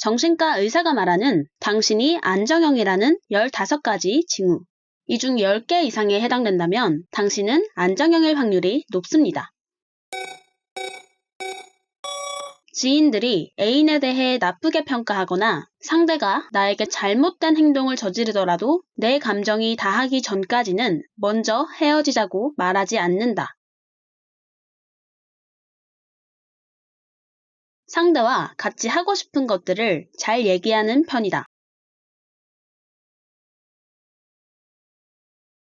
정신과 의사가 말하는 당신이 안정형이라는 15가지 징후. 이 중 10개 이상에 해당된다면 당신은 안정형일 확률이 높습니다. 지인들이 애인에 대해 나쁘게 평가하거나 상대가 나에게 잘못된 행동을 저지르더라도 내 감정이 다하기 전까지는 먼저 헤어지자고 말하지 않는다. 상대와 같이 하고 싶은 것들을 잘 얘기하는 편이다.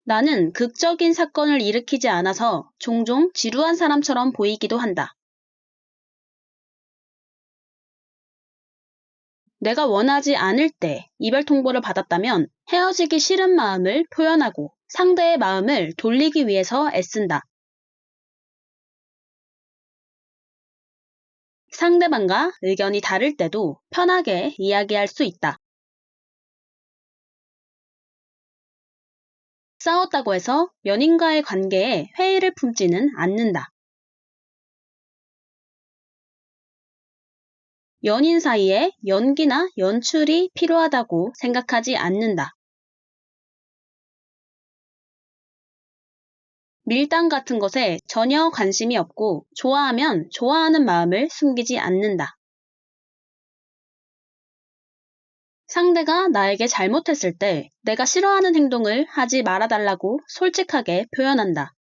나는 극적인 사건을 일으키지 않아서 종종 지루한 사람처럼 보이기도 한다. 내가 원하지 않을 때 이별 통보를 받았다면 헤어지기 싫은 마음을 표현하고 상대의 마음을 돌리기 위해서 애쓴다. 상대방과 의견이 다를 때도 편하게 이야기할 수 있다. 싸웠다고 해서 연인과의 관계에 회의를 품지는 않는다. 연인 사이에 연기나 연출이 필요하다고 생각하지 않는다. 밀당 같은 것에 전혀 관심이 없고 좋아하면 좋아하는 마음을 숨기지 않는다. 상대가 나에게 잘못했을 때 내가 싫어하는 행동을 하지 말아달라고 솔직하게 표현한다.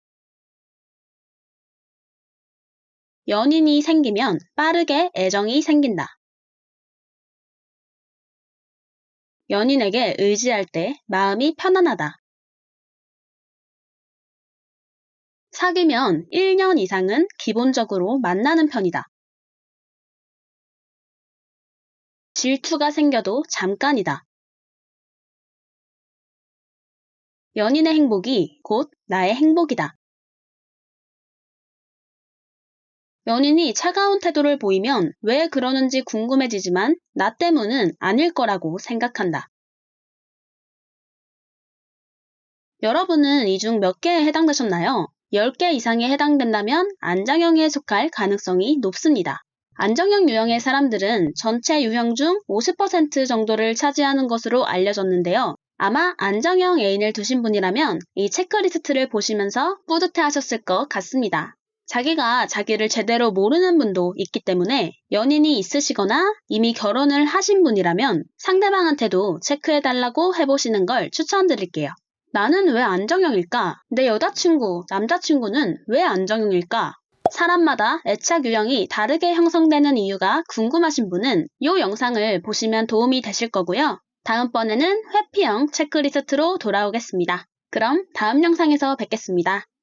연인이 생기면 빠르게 애정이 생긴다. 연인에게 의지할 때 마음이 편안하다. 사귀면 1년 이상은 기본적으로 만나는 편이다. 질투가 생겨도 잠깐이다. 연인의 행복이 곧 나의 행복이다. 연인이 차가운 태도를 보이면 왜 그러는지 궁금해지지만 나 때문은 아닐 거라고 생각한다. 여러분은 이 중 몇 개에 해당되셨나요? 10개 이상에 해당된다면 안정형에 속할 가능성이 높습니다. 안정형 유형의 사람들은 전체 유형 중 50% 정도를 차지하는 것으로 알려졌는데요. 아마 안정형 애인을 두신 분이라면 이 체크리스트를 보시면서 뿌듯해 하셨을 것 같습니다. 자기가 자기를 제대로 모르는 분도 있기 때문에 연인이 있으시거나 이미 결혼을 하신 분이라면 상대방한테도 체크해달라고 해보시는 걸 추천드릴게요. 나는 왜 안정형일까? 내 여자친구, 남자친구는 왜 안정형일까? 사람마다 애착 유형이 다르게 형성되는 이유가 궁금하신 분은 이 영상을 보시면 도움이 되실 거고요. 다음번에는 회피형 체크리스트로 돌아오겠습니다. 그럼 다음 영상에서 뵙겠습니다.